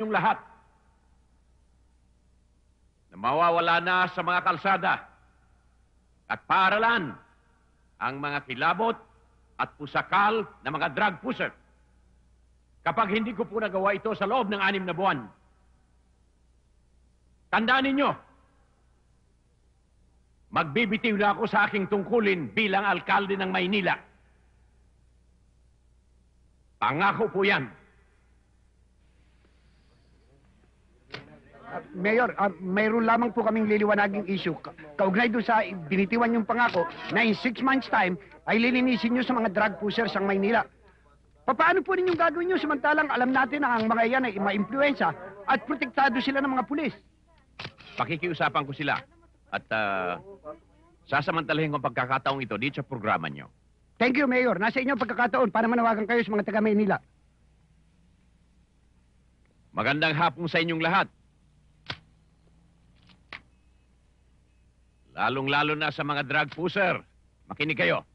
yung lahat na mawawala na sa mga kalsada at paaralan ang mga kilabot at pusakal na mga drug pusher. Kapag hindi ko po nagawa ito sa loob ng anim na buwan, tandaan ninyo, magbibitiw na ako sa aking tungkulin bilang alkalde ng Maynila. Pangako po yan. Mayor, ah, mayroon lamang po kaming liliwanaging issue. Ka- Kaugnay doon sa binitiwan yung pangako na in six months time ay lilinisin nyo sa mga drug pushers ang Maynila. Paano po ninyong gagawin nyo samantalang alam natin na ang mga yan ay ma-impluensya at protektado sila ng mga pulis? Pakikiusapan ko sila at ah, sasamantalahin ko ang pagkakataong ito dito sa programa nyo. Thank you, Mayor. Nasa inyo ang pagkakataon para manawagan kayo sa mga taga Maynila. Magandang hapon sa inyong lahat. Lalong-lalo na sa mga drug pusher. Makinig kayo.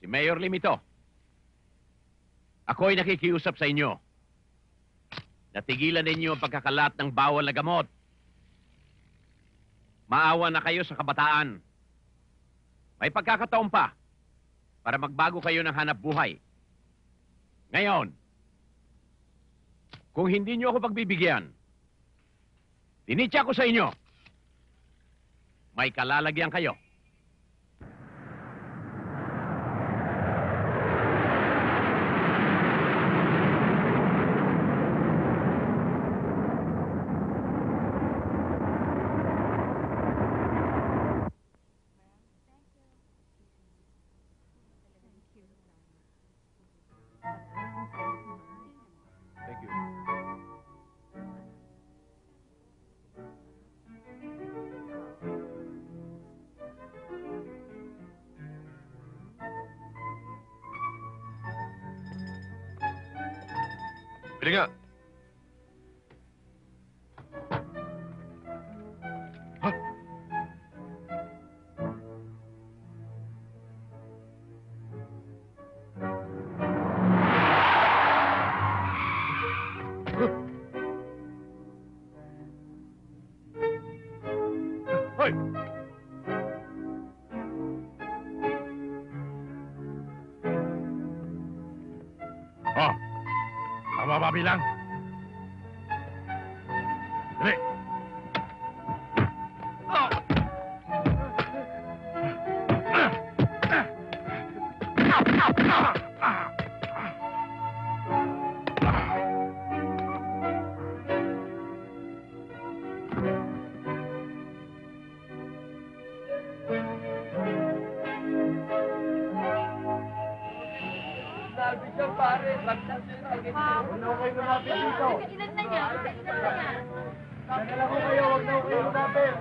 Si Mayor Limito. Ako ay nakikiusap sa inyo. Natigilan ninyo ang pagkakalat ng bawal na gamot. Maawa na kayo sa kabataan. May pagkakataon pa para magbago kayo ng hanap buhay. Ngayon, kung hindi niyo ako pagbibigyan, tinitya ko sa inyo, may kalalagyan kayo. 别动！啊！哎！啊！Nga. Ha? Hoy! Oh, tama ba bilang? Dali! Ilan na niya? Ilan na niya?